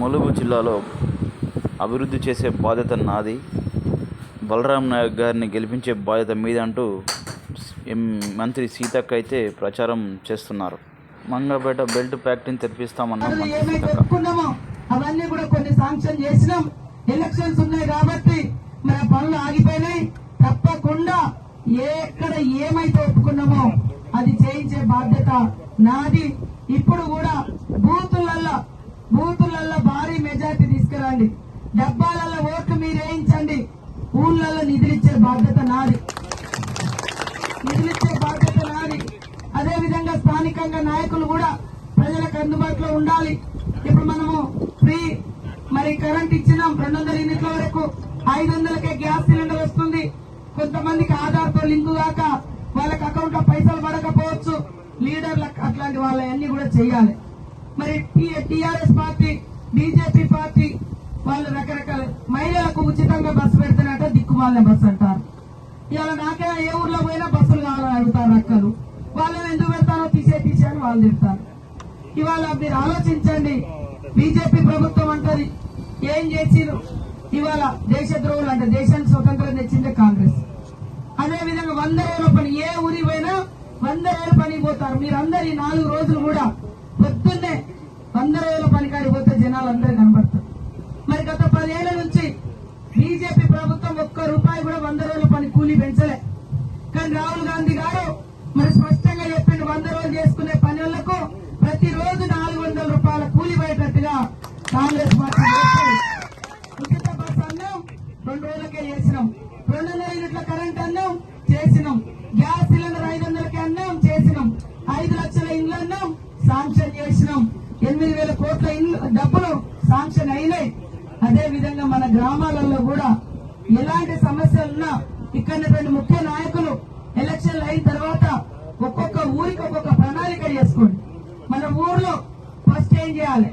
ములుగు జిల్లాలో అభివృద్ధి చేసే బాధ్యత నాది. బలరాం నాయక్ గారిని గెలిపించే బాధ్యత మీది అంటూ మంత్రి సీతక్క అయితే ప్రచారం చేస్తున్నారు. మంగపేట బెల్ట్ ఫ్యాక్టరీని తెరిపిస్తామన్న అవన్నీ కూడా కొన్ని శాంక్షన్ చేసినాం. ఎలక్షన్స్ ఉన్నాయి కాబట్టి మన పనులు ఆగిపోయినాయి. తప్పకుండా ఎక్కడ ఏమైతే ఒప్పుకున్నామో అది చేయించే బాధ్యత నాది. ఇప్పుడు కూడా బూతులల్లో బూతులలో భారీ మెజార్టీ తీసుకురండి. డబ్బాలలో ఓట్లు మీరు వేయించండి. ఊళ్ళల్లో నిధులిచ్చే బాధ్యత నాది. నిధులిచ్చే బాధ్యత నాది. అదే విధంగా స్థానికంగా నాయకులు కూడా ప్రజలకు అందుబాటులో ఉండాలి. ఇప్పుడు మనము ఫ్రీ మరి కరెంట్ ఇచ్చినాం. రెండు వందల యూనిట్ల వరకు ఐదు వందలకే గ్యాస్ సిలిండర్ వస్తుంది. కొంతమందికి ఆధార్తో లింకు కాక వాళ్ళకి అకౌంట్లో పైసలు పడకపోవచ్చు. లీడర్లకు అట్లాంటి వాళ్ళన్నీ కూడా చేయాలి. టిఆర్ఎస్ పార్టీ బీజేపీ పార్టీ వాళ్ళు రకరకాల మహిళలకు ఉచితంగా బస్సు పెడుతున్నట్టు దిక్కుమాలిన బస్సు అంటారు. ఇవాళ నాకే ఏ ఊర్లో పోయినా బస్సులు కావాలని అడుగుతారు అక్కలు. వాళ్ళని ఎందుకు పెడతారో తీసే తీసే అని వాళ్ళు తిడతారు. ఇవాళ మీరు ఆలోచించండి. బీజేపీ ప్రభుత్వం అంటది ఏం చేసిరు ఇవాళ దేశద్రోహులు అంటే దేశానికి స్వతంత్రం తెచ్చిందే కాంగ్రెస్. అదే విధంగా వంద ఏళ్ళ పని ఏ ఊరి పోయినా వంద ఏళ్ళ పని పోతారు. మీరందరు ఈ నాలుగు రోజులు కూడా పొద్దున్నే వంద రోజుల పని కాడికి కనబడుతుంది మరి గత పదేళ్ళ నుంచి బీజేపీ ప్రభుత్వం ఒక్క రూపాయి కూడా వంద రోజుల పని కూలీ పెంచలే. కానీ రాహుల్ గాంధీ గారు మరి స్పష్టంగా చెప్పిన వంద రోజులు చేసుకునే పనులకు ప్రతిరోజు నాలుగు వందల రూపాయల కూలీ పడేటట్టుగా కాంగ్రెస్ పార్టీ ఉచిత బస్ అన్నం రెండు రోజులకే చేసినాం. రెండు వందల యూనిట్ల కరెంట్ అన్నం చేసినాం. గ్యాస్ సిలిండర్ ఐదు వందలకి అన్నం చేసినాం. ఐదు లక్షల ఇండ్లు అన్నం శాంక్షన్ చేసినాం. ఎనిమిది వేల కోట్ల ఇల్లు డబ్బులు శాంక్షన్ అయినాయి. అదే విధంగా మన గ్రామాలలో కూడా ఎలాంటి సమస్యలున్నా ఇక్కడ రెండు ముఖ్య నాయకులు ఎలక్షన్లు అయిన తర్వాత ఒక్కొక్క ఊరికి ఒక్కొక్క ప్రణాళిక చేసుకోండి. మన ఊర్లో ఫస్ట్ ఏం చేయాలి?